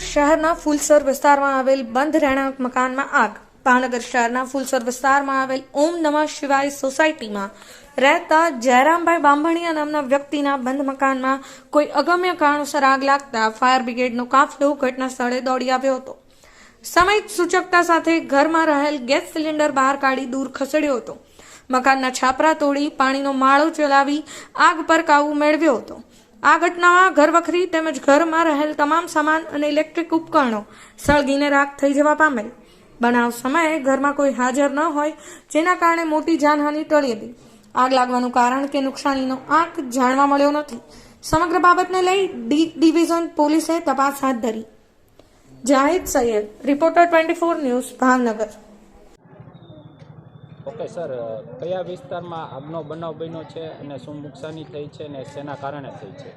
શહેરના ફૂલસર વિસ્તારમાં આવેલ બંધ રહેણાંક મકાનમાં આગ. ભાવનગર શહેરના ફૂલસર વિસ્તારમાં આવેલ ઓમ નમઃ શિવાય સોસાયટીમાં રહેતા જયરામભાઈ બાંભણિયા નામના વ્યક્તિના બંધ મકાનમાં કોઈ અગમ્ય કારણોસર આગ લાગતા ફાયર બ્રિગેડનો કાફલો ઘટના સ્થળે દોડી આવ્યો હતો. સમય સૂચકતા સાથે ઘરમાં રહેલ ગેસ સિલિન્ડર બહાર કાઢી દૂર ખસેડ્યો હતો. મકાનના છાપરા તોડી પાણીનો માળો ચલાવી આગ પર કાબુ મેળવ્યો હતો. આ ઘટનામાં ઘર વખરી તેમજ ઘરમાં રહેલ તમામ સામાન અને ઇલેક્ટ્રિક ઉપકરણો સળગીને રાખ થઈ જવા પામેલ. બનાવ સમયે ઘરમાં કોઈ હાજર ન હોય, જેના કારણે મોટી જાનહાનિ ટળી હતી. આગ લાગવાનું કારણ કે નુકસાનીનો આંક જાણવા મળ્યો નથી. સમગ્ર બાબતને લઈ ડી ડિવિઝન પોલીસે તપાસ હાથ ધરી. Zahid Saiyad, reporter twenty four news, Bhavnagar. Okay sir, કયા વિસ્તારમાં આગનો બનાવ બન્યો છે અને શું નુકસાની થઈ છે અને શેના કારણે થઈ છે?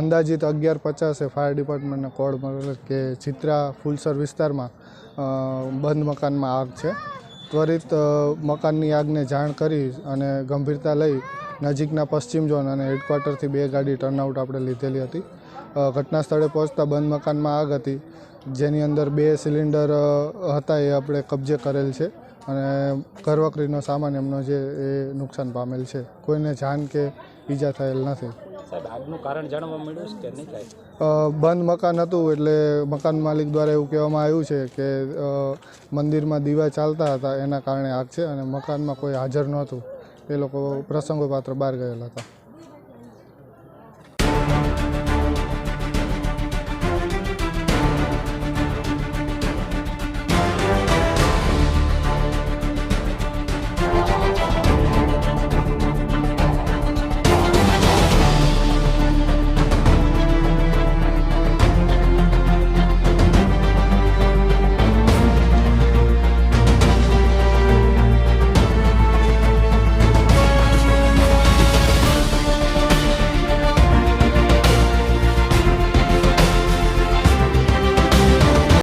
અંદાજિત અગિયાર પચાસે ફાયર ડિપાર્ટમેન્ટને કોડ મળેલો કે ચિત્રા ફૂલસર વિસ્તારમાં બંધ મકાનમાં આગ છે. ત્વરિત મકાનની આગને જાણ કરી અને ગંભીરતા લઈ નજીકના પશ્ચિમ ઝોન અને હેડક્વાર્ટરથી બે ગાડી ટર્નઆઉટ આપણે લીધેલી હતી. ઘટના સ્થળે પહોંચતા બંધ મકાનમાં આગ હતી, જેની અંદર બે સિલિન્ડર હતા એ આપણે કબજે કરેલ છે. અને ઘરવકરીનો સામાન એમનો જે એ નુકસાન પામેલ છે કોઈને જાન કે ઈજા થયેલ નથી. આગનું કારણ જાણવા મળ્યું છે કે નહીં કાંઈ? બંધ મકાન હતું એટલે મકાન માલિક દ્વારા એવું કહેવામાં આવ્યું છે કે મંદિરમાં દીવા ચાલતા હતા એના કારણે આગ છે અને મકાનમાં કોઈ હાજર નહોતું. એ લોકો પ્રસંગોપાત્ર બહાર ગયેલા હતા.